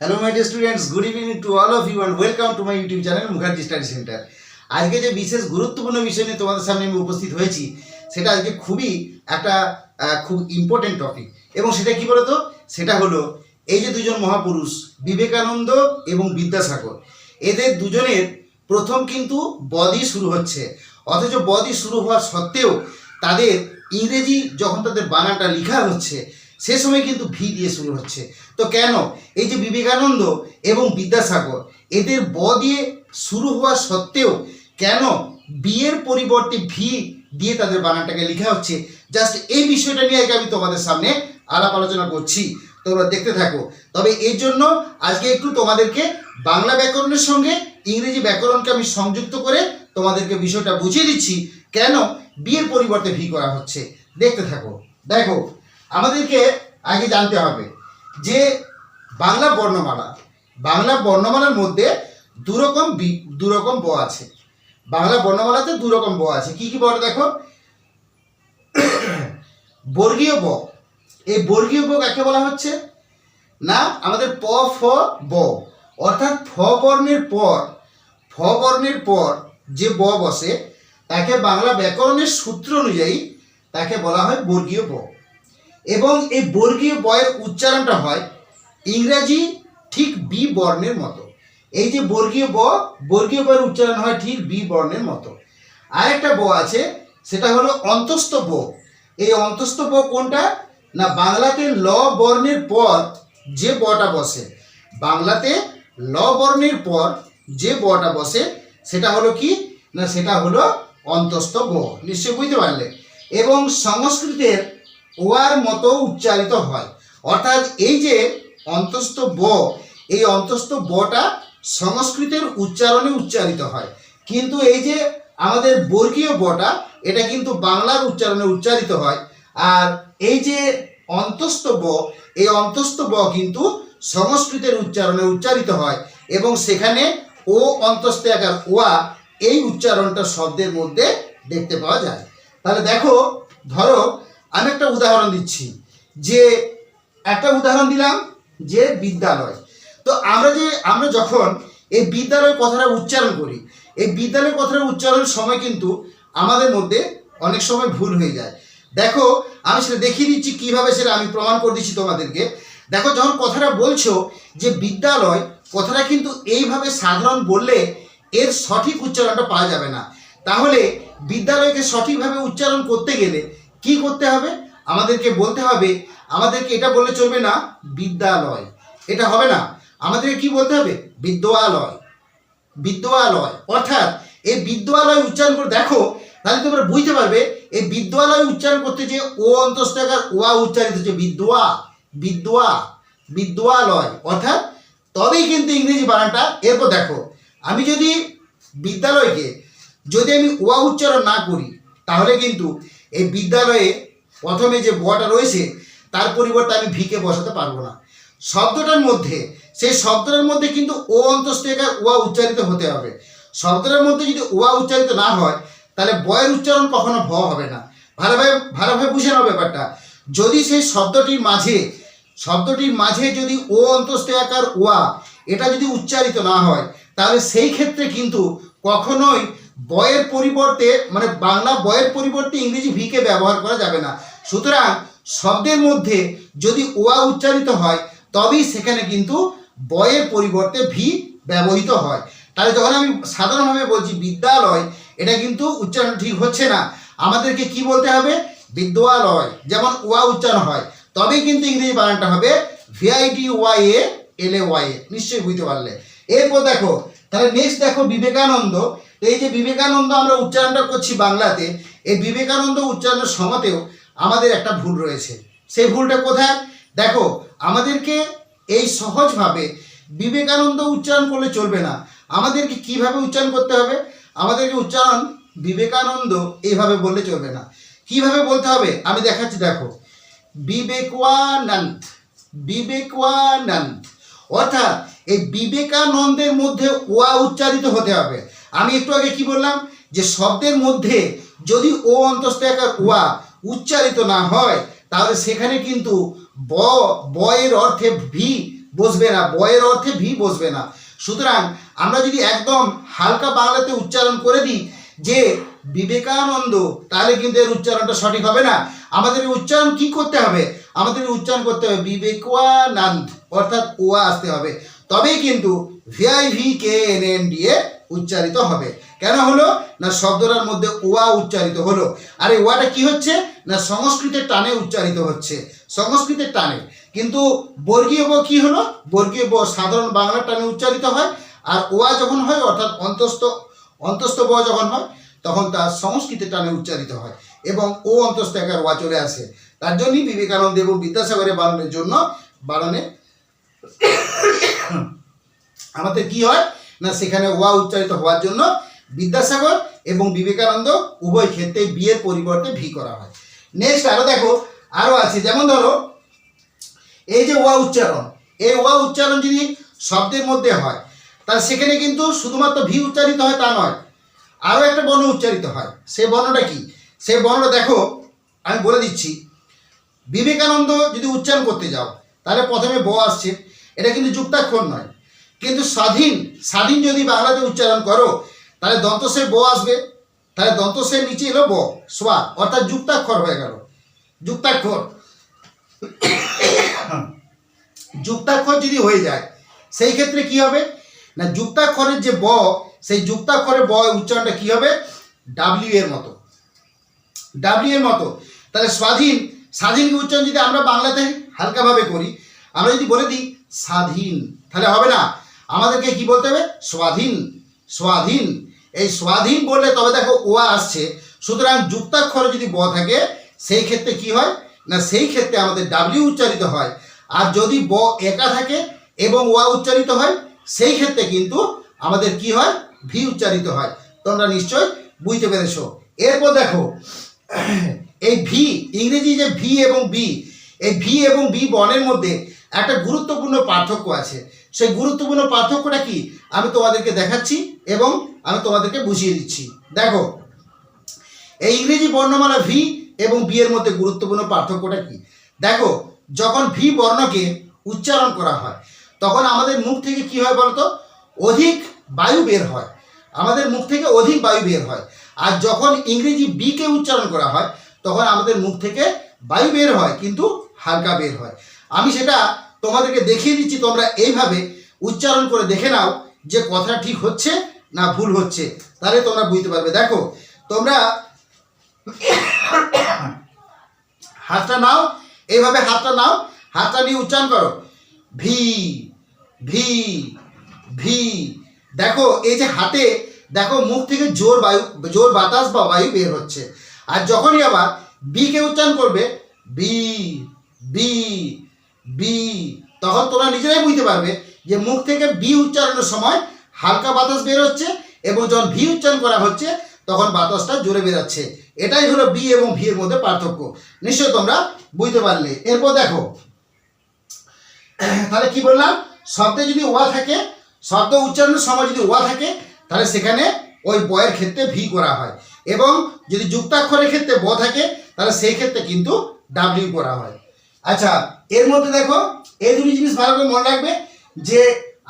Hello my students good evening to all of you and welcome to my YouTube channel Mukherjee study centre আজকে যে বিশেষ গুরুত্বপূর্ণ বিষয় নিয়ে তোমাদের সামনে আমি উপস্থিত হয়েছি, সেটা আজকে খুবই একটা খুব ইম্পর্টেন্ট টপিক এবং সেটা কি বলতো? সেটা হলো এই যে দুজন মহাপুরুষ, বিবেকানন্দ এবং বিদ্যাসাগর, এদের দুজনের প্রথম কিন্তু বদি শুরু হচ্ছে। অথচ বদি শুরু হওয়া সত্ত্বেও তাদের ইংরেজি যখন তাদের বানানটা লেখা হচ্ছে সে সময় কিন্তু ভি দিয়ে শুরু হচ্ছে। তো কেন? এই যে বিবেকানন্দ এবং বিদ্যাসাগর, এদের ব দিয়ে শুরু হওয়া সত্ত্বেও কেন বিয়ের পরিবর্তে ভি দিয়ে তাদের বানানটাকে লেখা হচ্ছে? জাস্ট এই বিষয়টা নিয়ে আজকে আমি তোমাদের সামনে আলাপ আলোচনা করছি। তোমরা দেখতে থাকো। তবে এর জন্য আজকে একটু তোমাদেরকে বাংলা ব্যাকরণের সঙ্গে ইংরেজি ব্যাকরণকে আমি সংযুক্ত করে তোমাদেরকে বিষয়টা বুঝিয়ে দিচ্ছি, কেন বিয়ের পরিবর্তে ভি করা হচ্ছে। দেখতে থাকো। দেখো আমাদেরকে আগে জানতে হবে যে বাংলা বর্ণমালা, বাংলা বর্ণমালার মধ্যে দুরকম দুরকম ব আছে। বাংলা বর্ণমালাতে দুরকম ব আছে। কি কি বলো দেখো? বর্গীয় ব। এই বর্গীয় ব কাকে বলা হচ্ছে? না, আমাদের প, ফ, ব। অর্থাৎ ফ বর্ণের পর, ফ বর্ণের পর যে ব বসে, তাকে বাংলা ব্যাকরণের সূত্র অনুযায়ী তাকে বলা হয় বর্গীয় ব। এবং এই বর্গীয় বয়ের উচ্চারণটা হয় ইংরাজি ঠিক বি বর্ণের মতো। এই যে বর্গীয় ব, বর্গীয় বয়ের উচ্চারণ হয় ঠিক বি বর্ণের মতো। আরেকটা ব আছে, সেটা হলো অন্তস্থ ব। এই অন্তস্থ ব কোনটা? না, বাংলাতে ল বর্ণের পর যে বটা বসে। বাংলাতে ল বর্ণের পর যে বটা বসে, সেটা হলো কি? না, সেটা হলো অন্তস্থ ব। নিশ্চয়ই বুঝতে পারলে। এবং সংস্কৃতের ওয়ার মতো উচ্চারিত হয়। অর্থাৎ এই যে অন্তস্থ ব, এই অন্তস্থ বটা সংস্কৃতের উচ্চারণে উচ্চারিত হয়। কিন্তু এই যে আমাদের বর্গীয় বটা, এটা কিন্তু বাংলার উচ্চারণে উচ্চারিত হয়। আর এই যে অন্তস্থ ব, এই অন্তস্থ ব কিন্তু সংস্কৃতের উচ্চারণে উচ্চারিত হয় এবং সেখানে ও অন্তস্থ আকার ওয়া এই উচ্চারণটা শব্দের মধ্যে দেখতে পাওয়া যায়। তাহলে দেখো, ধরো আমি একটা উদাহরণ দিচ্ছি। যে একটা উদাহরণ দিলাম যে বিদ্যালয়। তো আমরা যে, আমরা যখন এই বিদ্যালয় কথাটা উচ্চারণ করি, এই বিদ্যালয় কথাটা উচ্চারণের সময় কিন্তু আমাদের মধ্যে অনেক সময় ভুল হয়ে যায়। দেখো, আমি সেটা দেখিয়ে দিচ্ছি কীভাবে সেটা আমি প্রমাণ করে দিচ্ছি তোমাদেরকে। দেখো, যখন কথাটা বলছো যে বিদ্যালয়, কথাটা কিন্তু এইভাবে সাধারণ বললে এর সঠিক উচ্চারণটা পাওয়া যাবে না। তাহলে বিদ্যালয়কে সঠিকভাবে উচ্চারণ করতে গেলে কি করতে হবে? আমাদেরকে বলতে হবে, আমাদেরকে এটা বললে চলবে না, বিদ্যালয়। এটা হবে না। আমাদেরকে কি বলতে হবে? বিদ্যালয়। বিদ্যালয়। অর্থাৎ এই বিদ্যালয় উচ্চারণ করে দেখো, তাহলে তোমরা বুঝতে পারবে, এই বিদ্যালয় উচ্চারণ করতে যে ও অন্তস্থাকার, ওয়া উচ্চারিত হচ্ছে বিদ্যা বিদ্যা বিদ্যালয়। অর্থাৎ তবেই কিন্তু ইংরেজি বানানটা, এরপর দেখো, আমি যদি বিদ্যালয়কে, যদি আমি ওয়া উচ্চারণ না করি, তাহলে কিন্তু এই বিদ্যালয়ে প্রথমে যে বটা রয়েছে, তার পরিবর্তে আমি ভিকে বসাতে পারব না। শব্দটার মধ্যে, সেই শব্দটার মধ্যে কিন্তু ও অন্তস্থেকার ওয়া উচ্চারিত হতে হবে। শব্দটার মধ্যে যদি ওয়া উচ্চারিত না হয়, তাহলে বয়ের উচ্চারণ কখনো ভ হবে না। ভালোভাবে ভালোভাবে বুঝে নাও ব্যাপারটা। যদি সেই শব্দটির মাঝে শব্দটির মাঝে যদি ও অন্তস্থ আকার ওয়া এটা যদি উচ্চারিত না হয়, তাহলে সেই ক্ষেত্রে কিন্তু কখনোই বয়ের পরিবর্তে মানে বাংলা বয়ের পরিবর্তে ইংরেজি ভিকে ব্যবহার করা যাবে না। সুতরাং শব্দের মধ্যে যদি ওয়া উচ্চারিত হয়, তবেই সেখানে কিন্তু বয়ের পরিবর্তে ভি ব্যবহৃত হয়। তাহলে যখন আমি সাধারণভাবে বলছি বিদ্যালয়, এটা কিন্তু উচ্চারণ ঠিক হচ্ছে না। আমাদেরকে কি বলতে হবে? বিদ্যালয়। যেমন ওয়া উচ্চারণ হয়, তবেই কিন্তু ইংরেজি বানানটা হবে VIT Y A L A Y A নিশ্চয়ই বুঝতে পারলে। এরপর দেখো তাহলে নেক্সট দেখো বিবেকানন্দ। এই যে বিবেকানন্দ আমরা উচ্চারণটা করছি বাংলাতে, এই বিবেকানন্দ উচ্চারণের সমাতেও আমাদের একটা ভুল রয়েছে। সেই ভুলটা কোথায়? দেখো, আমাদেরকে এই সহজভাবে বিবেকানন্দ উচ্চারণ করলে চলবে না। আমাদেরকে কীভাবে উচ্চারণ করতে হবে? আমাদেরকে উচ্চারণ বিবেকানন্দ এইভাবে বললে চলবে না। কীভাবে বলতে হবে? আমি দেখাচ্ছি, দেখো। বিবেকানন্দ বিবেকানন্দ অর্থাৎ এই বিবেকানন্দের মধ্যে ওয়া উচ্চারিত হতে হবে। আমি একটু আগে কি বললাম? যে শব্দের মধ্যে যদি ও অন্তস্থ আকার ওয়া উচ্চারিত না হয়, তাহলে সেখানে কিন্তু ব, বয়ের অর্থে ভি বসবে না, বয়ের অর্থে ভি বসবে না। সুতরাং আমরা যদি একদম হালকা বাংলাতে উচ্চারণ করে দিই যে বিবেকানন্দ, তাহলে কিন্তু এর উচ্চারণটা সঠিক হবে না। আমাদের উচ্চারণ কি করতে হবে? আমাদের উচ্চারণ করতে হবে বিবেকানন্দ, অর্থাৎ ওয়া আসতে হবে। তবেই কিন্তু ভিআইভি কে এন এন দিয়ে উচ্চারিত হবে। কেন হলো? না শব্দটার মধ্যে ওয়া উচ্চারিত হলো। আর এই ওয়াটা কি হচ্ছে? না সংস্কৃতের টানে উচ্চারিত হচ্ছে। সংস্কৃতের টানে। কিন্তু বর্গীয় ব কি হলো? বর্গীয় ব সাধারণ বাংলার টানে উচ্চারিত হয়। আর ওয়া যখন হয়, অর্থাৎ অন্তস্থ অন্তস্থ ব যখন হয়, তখন তা সংস্কৃতের টানে উচ্চারিত হয় এবং ও অন্তস্থ একার ওয়া চলে আসে। তার জন্যই বিবেকানন্দ এবং বিদ্যাসাগরের বানানোর জন্য বানানে আমাদের কি হয়? না, সেখানে ওয়া উচ্চারিত হওয়ার জন্য বিদ্যাসাগর এবং বিবেকানন্দ উভয় ক্ষেত্রে বিয়ের পরিবর্তে ভি করা হয়। নেক্সট আরও দেখো, আরও আছে, যেমন ধরো, এই যে ওয়া উচ্চারণ, এই ওয়া উচ্চারণ যদি শব্দের মধ্যে হয়, তাহলে সেখানে কিন্তু শুধুমাত্র ভি উচ্চারিত হয় তা নয় আরও একটা বর্ণ উচ্চারিত হয়। সেই বর্ণটা কি? সেই বর্ণটা দেখো, আমি বলে দিচ্ছি। বিবেকানন্দ যদি উচ্চারণ করতে যাও, তাহলে প্রথমে ব আসছে। এটা কিন্তু যুক্তাক্ষর নয়। কিন্তু স্বাধীন স্বাধীন যদি বাংলাতে উচ্চারণ করো, তাহলে দন্তসের ব আসবে। তাহলে দন্তসের নিচে এলো ব সোয়া অর্থাৎ যুক্তাক্ষর হয়ে গেল। যুক্তাক্ষর। যুক্তাক্ষর যদি হয়ে যায়, সেই ক্ষেত্রে কি হবে? না, যুক্তাক্ষরের যে ব, সেই যুক্তাক্ষরের ব উচ্চারণটা কি হবে? ডাব্লিউ এর মতো। ডাব্লিউ এর মতো। তাহলে স্বাধীন স্বাধীন উচ্চারণ যদি আমরা বাংলাতে হালকাভাবে করি, আমরা যদি বলে দিই স্বাধীন। তাহলে হবে না। আমাদেরকে কি বলতে হবে? স্বাধীন। স্বাধীন। এই স্বাধীন বললে তবে দেখো ওয়া আসছে। সুতরাং যুক্তাক্ষরে যদি ব থাকে, সেই ক্ষেত্রে কি হয়? না, সেই ক্ষেত্রে আমাদের ডাব্লিউ উচ্চারিত হয়। আর যদি ব একা থাকে এবং ওয়া উচ্চারিত হয়, সেই ক্ষেত্রে কিন্তু আমাদের কি হয়? ভি উচ্চারিত হয়। তোমরা নিশ্চয় বুঝতে পেরেছ। এরপর দেখো, এই ভি ইংরেজি যে ভি এবং বি এই ভি এবং বি বনের মধ্যে একটা গুরুত্বপূর্ণ পার্থক্য আছে। সেই গুরুত্বপূর্ণ পার্থক্যটা কি? আমি তোমাদেরকে দেখাচ্ছি এবং আমি তোমাদেরকে বুঝিয়ে দিচ্ছি। দেখো, এই ইংরেজি বর্ণমালা ভি এবং বি এর মধ্যে গুরুত্বপূর্ণ পার্থক্যটা কি? দেখো, যখন ভি বর্ণকে উচ্চারণ করা হয়, তখন আমাদের মুখ থেকে কি হয় বলতো? অধিক বায়ু বের হয়। আমাদের মুখ থেকে অধিক বায়ু বের হয়। আর যখন ইংরেজি বিকে উচ্চারণ করা হয়, তখন আমাদের মুখ থেকে বায়ু বের হয়, কিন্তু হালকা বের হয়। আমি সেটা তোমাদেরকে দেখিয়ে দিচ্ছি, তোমরা এইভাবে উচ্চারণ করে দেখে নাও যে কথা ঠিক হচ্ছে না ভুল হচ্ছে। তাহলে তোমরা বুঝতে পারবে। দেখো, তোমরা হাতটা নাও, এইভাবে হাতটা নাও, হাতটা নিয়ে উচ্চারণ করো। V V V. দেখো, এই যে হাতে, দেখো, মুখ থেকে জোর বায়ু, জোর বাতাস বা বায়ু বের হচ্ছে। আর যখনই আবার বিকে উচ্চারণ করবে বি বি বি তখন তোমরা নিজেরাই বুঝতে পারবে যে মুখ থেকে বি উচ্চারণের সময় হালকা বাতাস বের হচ্ছে এবং যখন ভি উচ্চারণ করা হচ্ছে, তখন বাতাসটা জোরে বেরোচ্ছে। এটাই হলো বি এবং ভি এর মধ্যে পার্থক্য। নিশ্চয় তোমরা বুঝতে পারলে। এরপর দেখো, তাহলে কি বললাম? শব্দে যদি ওয়া থাকে, শব্দ উচ্চারণের সময় যদি ওয়া থাকে, তাহলে সেখানে ওই বয়ের ক্ষেত্রে ভি করা হয়। এবং যদি যুক্তাক্ষরের ক্ষেত্রে ব থাকে, তাহলে সেই ক্ষেত্রে কিন্তু ডাব্লিউ করা হয়। আচ্ছা এর মধ্যে দেখো, এই দুটি জিনিস ভালো করে মনে রাখবে যে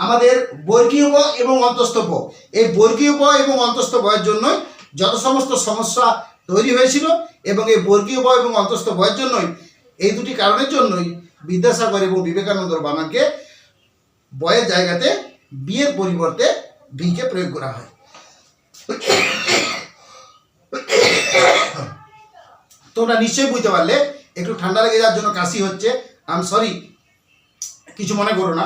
আমাদের বর্গীয় ব এবং অন্তস্থ ব এই বর্গীয় ব এবং অন্তস্থ বয়ের জন্যই যত সমস্ত সমস্যা তৈরি হয়েছিল এবং এই বর্গীয় ব এবং অন্তস্থ বয়ের জন্যই, এই দুটি কারণের জন্যই বিদ্যাসাগর এবং বিবেকানন্দর বানানকে বয়ের জায়গাতে বিয়ের পরিবর্তে বিকে প্রয়োগ করা হয়। তোমরা নিশ্চয়ই বুঝতে পারলে, একটু ঠান্ডা লেগে যাওয়ার জন্য কাশি হচ্ছে আম সরি কিছু মনে করো না।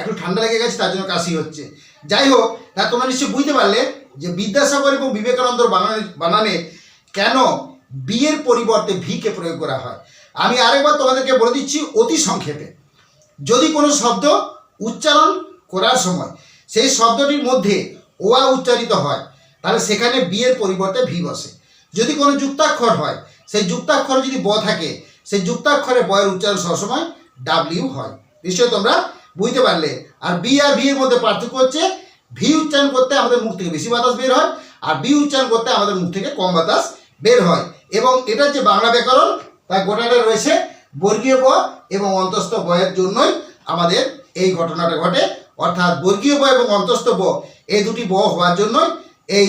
একটু ঠান্ডা লেগে গেছে, তার জন্য কাশি হচ্ছে। যাই হোক, তা তোমরা নিশ্চয়ই বুঝতে পারলে যে বিদ্যাসাগর এবং বিবেকানন্দর বানানে বানানে কেন বিয়ের পরিবর্তে ভিকে প্রয়োগ করা হয়? আমি আরেকবার তোমাদেরকে বলে দিচ্ছি, অতি সংক্ষেপে। যদি কোনো শব্দ উচ্চারণ করার সময় সেই শব্দটির মধ্যে ওয়া উচ্চারিত হয়, তাহলে সেখানে বিয়ের পরিবর্তে ভি বসে। যদি কোনো যুক্তাক্ষর হয়, সেই যুক্তাক্ষর যদি ব থাকে সেই যুক্তাক্ষরে বয়ের উচ্চারণ সবসময় ডাব্লিউ হয়। নিশ্চয়ই তোমরা বুঝতে পারলে। আর বি আর ভি এর মধ্যে পার্থক্য হচ্ছে ভি উচ্চারণ করতে আমাদের মুখ থেকে বেশি বাতাস বের হয় আর বি উচ্চারণ করতে আমাদের মুখ থেকে কম বাতাস বের হয়। এবং এটা যে বাংলা ব্যাকরণ তা গোটাটা রয়েছে বর্গীয় ব এবং অন্তস্থ বয়ের জন্যই আমাদের এই ঘটনাটা ঘটে। অর্থাৎ বর্গীয় ব এবং অন্তস্থ ব, এই দুটি ব হওয়ার জন্যই এই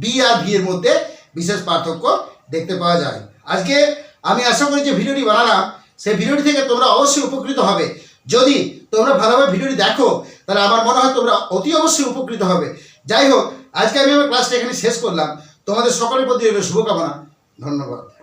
বি আর ভি এর মধ্যে বিশেষ পার্থক্য দেখতে পাওয়া যায়। আজকে আমি আশা করি যে ভিডিওটি বানালাম, সেই ভিডিওটি থেকে তোমরা অবশ্যই উপকৃত হবে। যদি তোমরা ভালোভাবে ভিডিওটি দেখো, তাহলে আমার মনে হয় তোমরা অতি অবশ্যই উপকৃত হবে। যাই হোক, আজকে আমি আমার ক্লাসটা এখানে শেষ করলাম। তোমাদের সকলের প্রতি শুভকামনা। ধন্যবাদ।